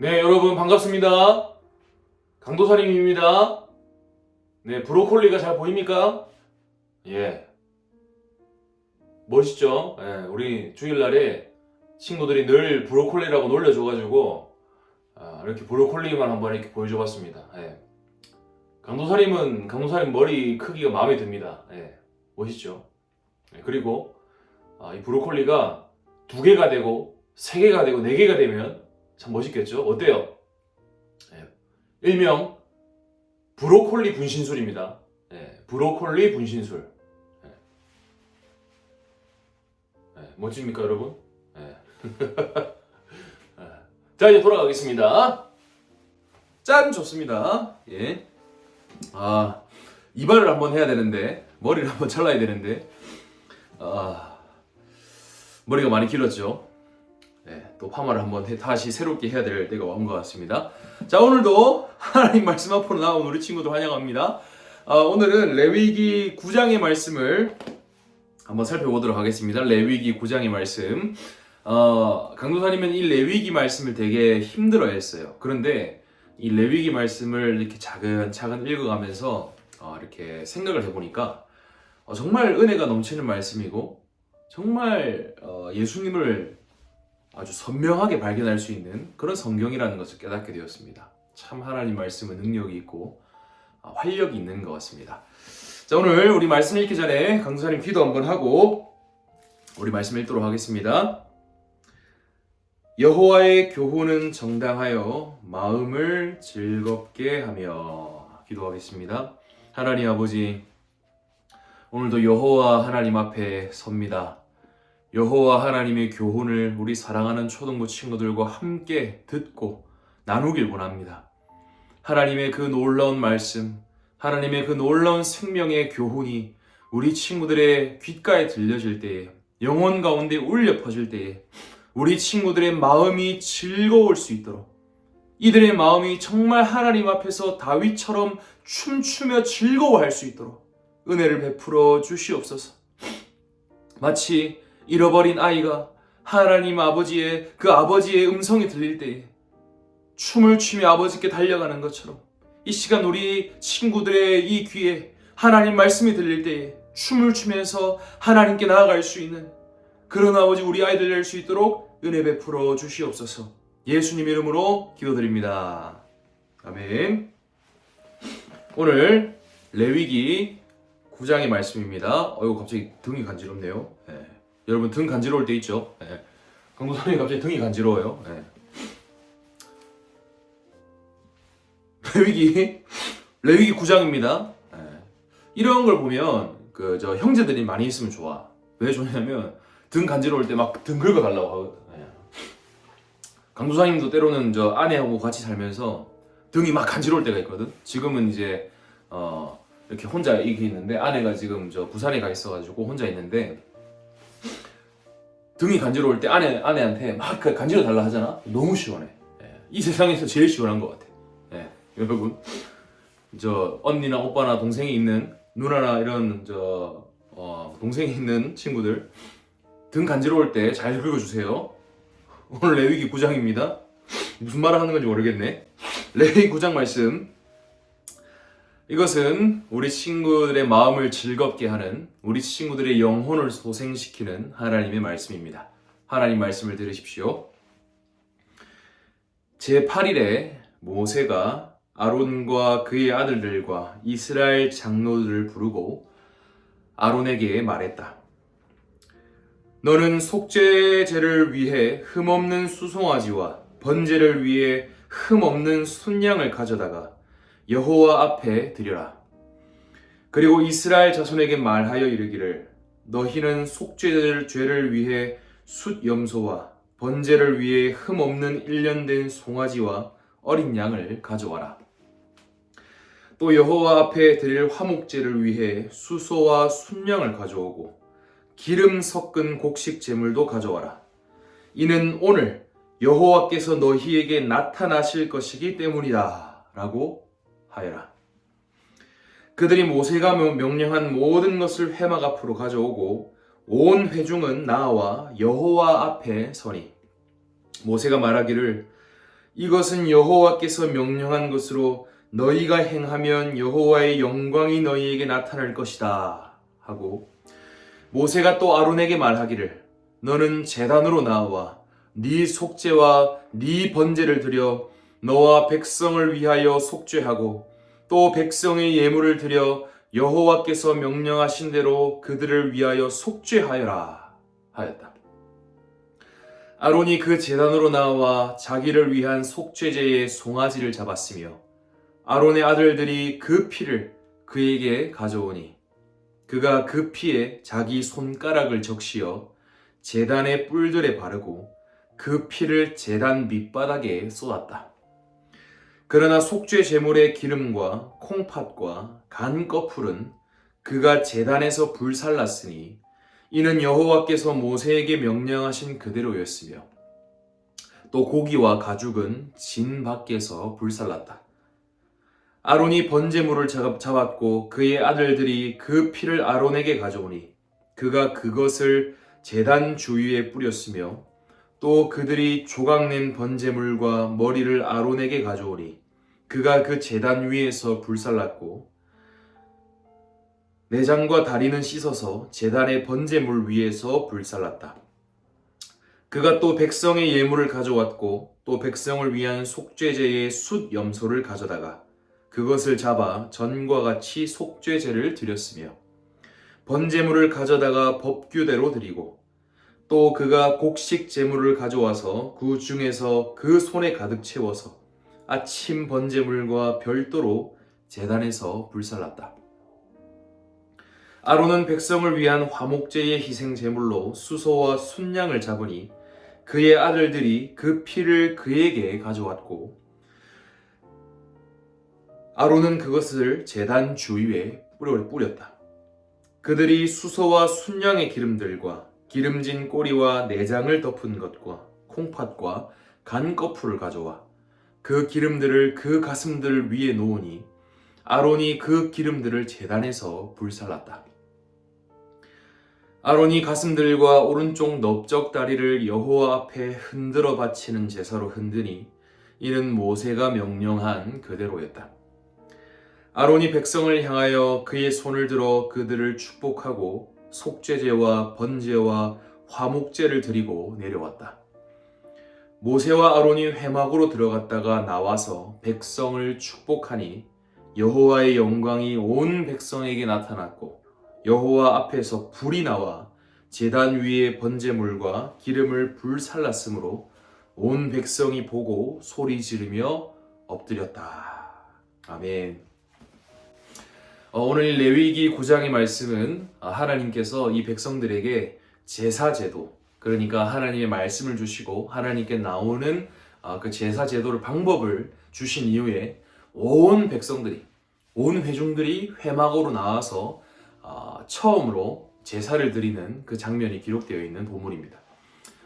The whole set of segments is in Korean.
네, 여러분 반갑습니다. 강도사님입니다. 네, 브로콜리가 잘 보입니까? 예. 멋있죠? 예, 우리 주일날에 친구들이 늘 브로콜리라고 놀려줘가지고, 아, 이렇게 브로콜리만 한번 이렇게 보여줘봤습니다. 예. 강도사님은, 강도사님 머리 크기가 마음에 듭니다. 예, 멋있죠? 예, 그리고, 아, 이 브로콜리가 두 개가 되고, 세 개가 되고, 네 개가 되면 참 멋있겠죠? 어때요? 예, 일명 브로콜리 분신술입니다. 예, 브로콜리 분신술. 예. 예, 멋집니까, 여러분? 예. 예. 자, 이제 돌아가겠습니다. 짠! 좋습니다. 예. 아, 이발을 한번 해야 되는데, 머리를 한번 잘라야 되는데, 아, 머리가 많이 길었죠? 네, 또 파마를 한번 해- 다시 새롭게 해야 될 때가 온 것 같습니다. 자, 오늘도 하나님 말씀 앞으로 나온 우리 친구들 환영합니다. 아, 오늘은 레위기 9장의 말씀을 한번 살펴보도록 하겠습니다. 레위기 9장의 말씀. 어, 강도사님은 이 레위기 말씀을 되게 힘들어 했어요. 그런데 이 레위기 말씀을 이렇게 차근차근 읽어가면서 어, 이렇게 생각을 해보니까 어, 정말 은혜가 넘치는 말씀이고 정말 어, 예수님을 아주 선명하게 발견할 수 있는 그런 성경이라는 것을 깨닫게 되었습니다. 참 하나님 말씀은 능력이 있고 아, 활력이 있는 것 같습니다. 자 오늘 우리 말씀 읽기 전에 강도사님 기도 한번 하고 우리 말씀 읽도록 하겠습니다. 여호와의 교훈은 정당하여 마음을 즐겁게 하며 기도하겠습니다. 하나님 아버지 오늘도 여호와 하나님 앞에 섭니다. 여호와 하나님의 교훈을 우리 사랑하는 초등부 친구들과 함께 듣고 나누길 원합니다. 하나님의 그 놀라운 말씀, 하나님의 그 놀라운 생명의 교훈이 우리 친구들의 귓가에 들려질 때에 영혼 가운데 울려 퍼질 때에 우리 친구들의 마음이 즐거울 수 있도록 이들의 마음이 정말 하나님 앞에서 다윗처럼 춤추며 즐거워할 수 있도록 은혜를 베풀어 주시옵소서. 마치 잃어버린 아이가 하나님 아버지의 그 아버지의 음성이 들릴 때에 춤을 추며 아버지께 달려가는 것처럼 이 시간 우리 친구들의 이 귀에 하나님 말씀이 들릴 때에 춤을 추면서 하나님께 나아갈 수 있는 그런 아버지 우리 아이들 될 수 있도록 은혜 베풀어 주시옵소서 예수님 이름으로 기도드립니다. 아멘. 오늘 레위기 9장의 말씀입니다. 어이구 갑자기 등이 간지럽네요. 예. 여러분 등 간지러울 때 있죠? 예. 강도사님 갑자기 등이 간지러워요. 예. 레위기 레위기 9장입니다. 예. 이런 걸 보면 그 저 형제들이 많이 있으면 좋아. 왜 좋냐면 등 간지러울 때 막 등 긁어 달라고 하거든. 예. 강도사님도 때로는 저 아내하고 같이 살면서 등이 막 간지러울 때가 있거든. 지금은 이제 어 이렇게 혼자 이게 있는데 아내가 지금 저 부산에 가 있어가지고 혼자 있는데 등이 간지러울 때 아내 아내한테 막그 간지러 달라 하잖아. 너무 시원해. 예. 이 세상에서 제일 시원한 것 같아. 예. 여러분 저 언니나 오빠나 동생이 있는 누나나 이런 저 어, 동생이 있는 친구들 등 간지러울 때 잘 긁어주세요. 오늘 레위기 9장입니다. 무슨 말을 하는 건지 모르겠네. 레위기 9장 말씀. 이것은 우리 친구들의 마음을 즐겁게 하는 우리 친구들의 영혼을 소생시키는 하나님의 말씀입니다. 하나님 말씀을 들으십시오. 제8일에 모세가 아론과 그의 아들들과 이스라엘 장로들을 부르고 아론에게 말했다. 너는 속죄제를 위해 흠없는 수송아지와 번제를 위해 흠없는 순양을 가져다가 여호와 앞에 드려라. 그리고 이스라엘 자손에게 말하여 이르기를 너희는 속죄될 죄를 위해 숫 염소와 번제를 위해 흠 없는 일년된 송아지와 어린 양을 가져와라. 또 여호와 앞에 드릴 화목제를 위해 수소와 순양을 가져오고 기름 섞은 곡식 제물도 가져와라. 이는 오늘 여호와께서 너희에게 나타나실 것이기 때문이다 라고 하여라. 그들이 모세가 명령한 모든 것을 회막 앞으로 가져오고 온 회중은 나와 여호와 앞에 서니 모세가 말하기를 이것은 여호와께서 명령한 것으로 너희가 행하면 여호와의 영광이 너희에게 나타날 것이다 하고 모세가 또 아론에게 말하기를 너는 제단으로 나와 네 속죄와 네 번제를 드려 너와 백성을 위하여 속죄하고 또 백성의 예물을 드려 여호와께서 명령하신 대로 그들을 위하여 속죄하여라 하였다. 아론이 그 제단으로 나와 자기를 위한 속죄제의 송아지를 잡았으며 아론의 아들들이 그 피를 그에게 가져오니 그가 그 피에 자기 손가락을 적시어 제단의 뿔들에 바르고 그 피를 제단 밑바닥에 쏟았다. 그러나 속죄 제물의 기름과 콩팥과 간 거풀은 그가 제단에서 불살랐으니 이는 여호와께서 모세에게 명령하신 그대로였으며 또 고기와 가죽은 진 밖에서 불살랐다. 아론이 번제물을 잡았고 그의 아들들이 그 피를 아론에게 가져오니 그가 그것을 제단 주위에 뿌렸으며 또 그들이 조각낸 번제물과 머리를 아론에게 가져오니 그가 그 제단 위에서 불살랐고 내장과 다리는 씻어서 제단의 번제물 위에서 불살랐다. 그가 또 백성의 예물을 가져왔고 또 백성을 위한 속죄제의 숫 염소를 가져다가 그것을 잡아 전과 같이 속죄제를 드렸으며 번제물을 가져다가 법규대로 드리고 또 그가 곡식 제물을 가져와서 그 중에서 그 손에 가득 채워서 아침 번제물과 별도로 재단에서 불살랐다. 아론은 백성을 위한 화목제의 희생 제물로 수소와 순양을 잡으니 그의 아들들이 그 피를 그에게 가져왔고 아론은 그것을 제단 주위에 뿌렸다. 그들이 수소와 순양의 기름들과 기름진 꼬리와 내장을 덮은 것과 콩팥과 간 거풀을 가져와 그 기름들을 그 가슴들 위에 놓으니 아론이 그 기름들을 재단에서 불살랐다. 아론이 가슴들과 오른쪽 넓적 다리를 여호와 앞에 흔들어 바치는 제사로 흔드니 이는 모세가 명령한 그대로였다. 아론이 백성을 향하여 그의 손을 들어 그들을 축복하고 속죄제와 번제와 화목제를 드리고 내려왔다. 모세와 아론이 회막으로 들어갔다가 나와서 백성을 축복하니 여호와의 영광이 온 백성에게 나타났고 여호와 앞에서 불이 나와 제단 위에 번제물과 기름을 불살랐으므로 온 백성이 보고 소리 지르며 엎드렸다. 아멘. 어, 오늘 레위기 9장의 말씀은 하나님께서 이 백성들에게 제사 제도, 그러니까 하나님의 말씀을 주시고 하나님께 나오는 어, 그 제사 제도를 방법을 주신 이후에 온 백성들이 온 회중들이 회막으로 나와서 어, 처음으로 제사를 드리는 그 장면이 기록되어 있는 본문입니다.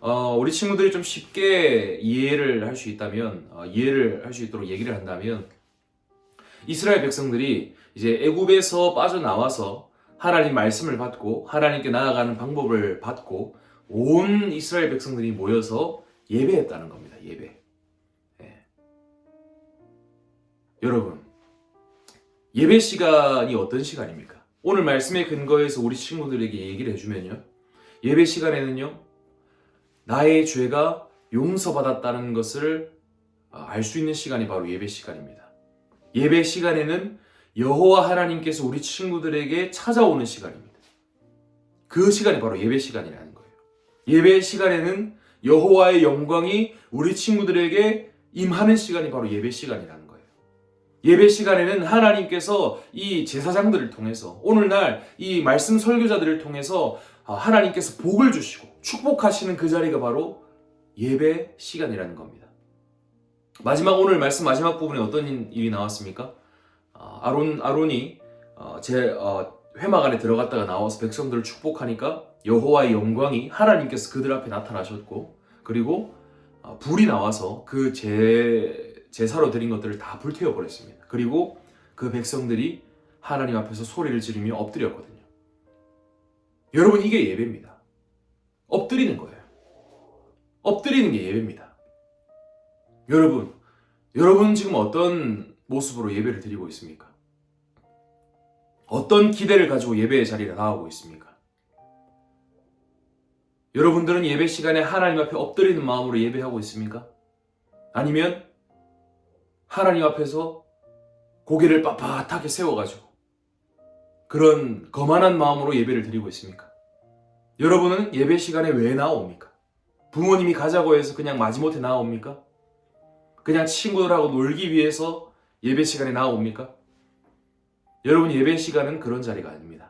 어, 우리 친구들이 좀 쉽게 이해를 할 수 있다면 어, 이해를 할 수 있도록 얘기를 한다면 이스라엘 백성들이 이제 애굽에서 빠져나와서 하나님 말씀을 받고 하나님께 나아가는 방법을 받고 온 이스라엘 백성들이 모여서 예배했다는 겁니다. 예배. 예. 여러분, 예배 시간이 어떤 시간입니까? 오늘 말씀에 근거해서 우리 친구들에게 얘기를 해주면요. 예배 시간에는요, 나의 죄가 용서받았다는 것을 알 수 있는 시간이 바로 예배 시간입니다. 예배 시간에는 여호와 하나님께서 우리 친구들에게 찾아오는 시간입니다. 그 시간이 바로 예배 시간이라는 거예요. 예배 시간에는 여호와의 영광이 우리 친구들에게 임하는 시간이 바로 예배 시간이라는 거예요. 예배 시간에는 하나님께서 이 제사장들을 통해서 오늘날 이 말씀 설교자들을 통해서 하나님께서 복을 주시고 축복하시는 그 자리가 바로 예배 시간이라는 겁니다. 마지막 오늘 말씀 마지막 부분에 어떤 일이 나왔습니까? 아론 아론이 제 회막 안에 들어갔다가 나와서 백성들을 축복하니까 여호와의 영광이 하나님께서 그들 앞에 나타나셨고 그리고 불이 나와서 그 제, 제사로 드린 것들을 다 불태워 버렸습니다. 그리고 그 백성들이 하나님 앞에서 소리를 지르며 엎드렸거든요. 여러분 이게 예배입니다. 엎드리는 거예요. 엎드리는 게 예배입니다. 여러분, 여러분 지금 어떤 모습으로 예배를 드리고 있습니까? 어떤 기대를 가지고 예배의 자리에 나오고 있습니까? 여러분들은 예배 시간에 하나님 앞에 엎드리는 마음으로 예배하고 있습니까? 아니면 하나님 앞에서 고개를 빳빳하게 세워가지고 그런 거만한 마음으로 예배를 드리고 있습니까? 여러분은 예배 시간에 왜 나옵니까? 부모님이 가자고 해서 그냥 마지못해 나옵니까? 그냥 친구들하고 놀기 위해서 예배 시간에 나옵니까? 여러분 예배 시간은 그런 자리가 아닙니다.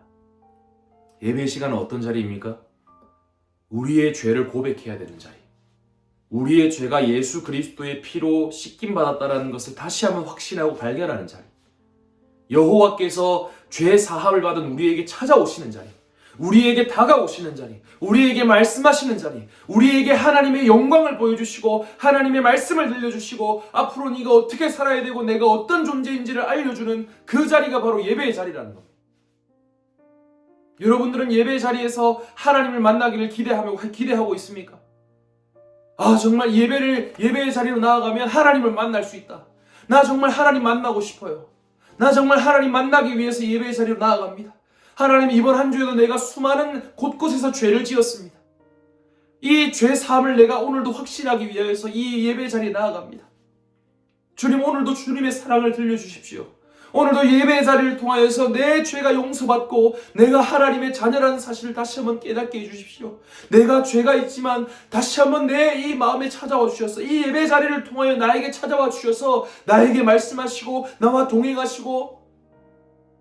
예배 시간은 어떤 자리입니까? 우리의 죄를 고백해야 되는 자리. 우리의 죄가 예수 그리스도의 피로 씻김 받았다라는 것을 다시 한번 확신하고 발견하는 자리. 여호와께서 죄 사함을 받은 우리에게 찾아오시는 자리. 우리에게 다가오시는 자리, 우리에게 말씀하시는 자리, 우리에게 하나님의 영광을 보여주시고 하나님의 말씀을 들려주시고 앞으로 네가 어떻게 살아야 되고 내가 어떤 존재인지를 알려주는 그 자리가 바로 예배의 자리라는 겁니다. 여러분들은 예배 자리에서 하나님을 만나기를 기대하며 기대하고 있습니까? 아 정말 예배를 예배의 자리로 나아가면 하나님을 만날 수 있다. 나 정말 하나님 만나고 싶어요. 나 정말 하나님 만나기 위해서 예배의 자리로 나아갑니다. 하나님 이번 한 주에도 내가 수많은 곳곳에서 죄를 지었습니다. 이 죄 사함을 내가 오늘도 확신하기 위해서 이 예배 자리에 나아갑니다. 주님 오늘도 주님의 사랑을 들려주십시오. 오늘도 예배 자리를 통하여서 내 죄가 용서받고 내가 하나님의 자녀라는 사실을 다시 한번 깨닫게 해주십시오. 내가 죄가 있지만 다시 한번 내 이 마음에 찾아와 주셔서 이 예배 자리를 통하여 나에게 찾아와 주셔서 나에게 말씀하시고 나와 동행하시고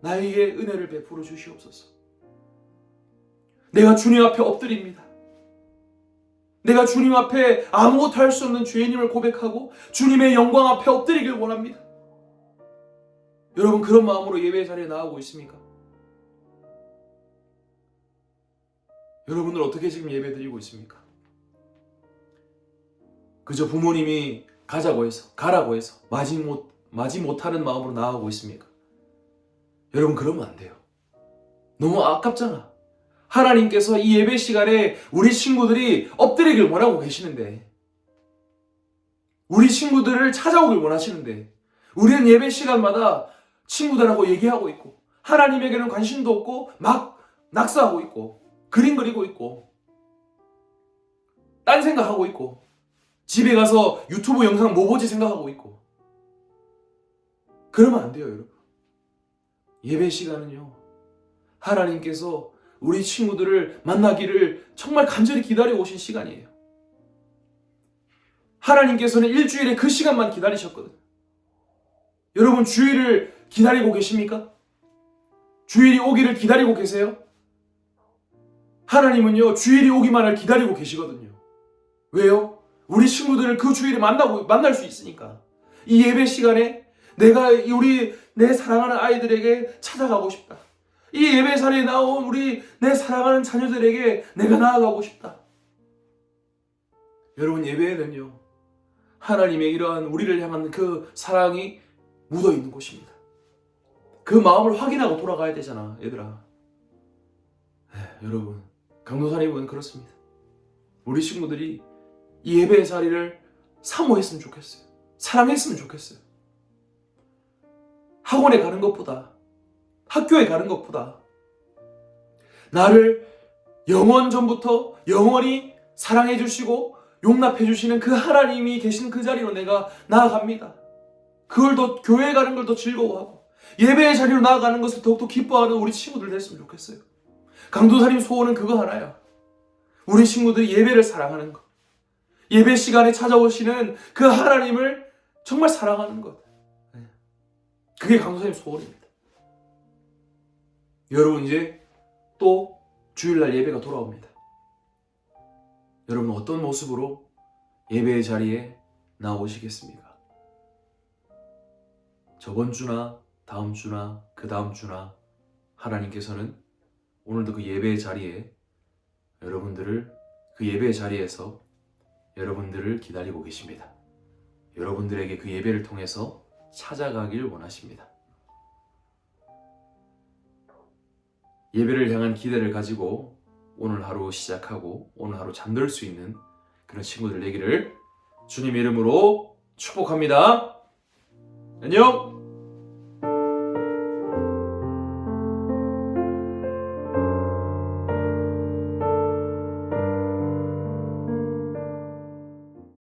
나에게 은혜를 베풀어 주시옵소서. 내가 주님 앞에 엎드립니다. 내가 주님 앞에 아무것도 할 수 없는 죄인임을 고백하고 주님의 영광 앞에 엎드리길 원합니다. 여러분 그런 마음으로 예배 자리에 나오고 있습니까? 여러분들 어떻게 지금 예배 드리고 있습니까? 그저 부모님이 가자고 해서 가라고 해서 마지 못 마지 못하는 마음으로 나아가고 있습니까? 여러분 그러면 안 돼요. 너무 아깝잖아. 하나님께서 이 예배 시간에 우리 친구들이 엎드리길 원하고 계시는데 우리 친구들을 찾아오길 원하시는데 우리는 예배 시간마다 친구들하고 얘기하고 있고 하나님에게는 관심도 없고 막 낙서하고 있고 그림 그리고 있고 딴 생각하고 있고 집에 가서 유튜브 영상 뭐 보지 생각하고 있고 그러면 안 돼요 여러분 예배 시간은요 하나님께서 우리 친구들을 만나기를 정말 간절히 기다려 오신 시간이에요 하나님께서는 일주일에 그 시간만 기다리셨거든 여러분 주일을 기다리고 계십니까? 주일이 오기를 기다리고 계세요? 하나님은요, 주일이 오기만을 기다리고 계시거든요. 왜요? 우리 친구들을 그 주일에 만나고, 만날 수 있으니까. 이 예배 시간에 내가 우리, 내 사랑하는 아이들에게 찾아가고 싶다. 이 예배 자리에 나온 우리, 내 사랑하는 자녀들에게 내가 나아가고 싶다. 여러분, 예배에는요, 하나님의 이러한 우리를 향한 그 사랑이 묻어 있는 곳입니다. 그 마음을 확인하고 돌아가야 되잖아, 얘들아. 에휴, 여러분, 강도사님은 그렇습니다. 우리 친구들이 이 예배의 자리를 사모했으면 좋겠어요. 사랑했으면 좋겠어요. 학원에 가는 것보다, 학교에 가는 것보다, 나를 영원 전부터 영원히 사랑해 주시고 용납해 주시는 그 하나님이 계신 그 자리로 내가 나아갑니다. 그걸 더 교회 가는 걸 더 즐거워하고 예배의 자리로 나아가는 것을 더욱더 기뻐하는 우리 친구들 됐으면 좋겠어요. 강도사님 소원은 그거 하나야. 우리 친구들이 예배를 사랑하는 것. 예배 시간에 찾아오시는 그 하나님을 정말 사랑하는 것. 그게 강도사님 소원입니다. 여러분 이제 또 주일날 예배가 돌아옵니다. 여러분 어떤 모습으로 예배의 자리에 나오시겠습니까? 저번 주나 다음 주나 그 다음 주나 하나님께서는 오늘도 그 예배의 자리에 여러분들을 그 예배의 자리에서 여러분들을 기다리고 계십니다. 여러분들에게 그 예배를 통해서 찾아가길 원하십니다. 예배를 향한 기대를 가지고 오늘 하루 시작하고 오늘 하루 잠들 수 있는 그런 친구들 되기를 주님 이름으로 축복합니다. 안녕!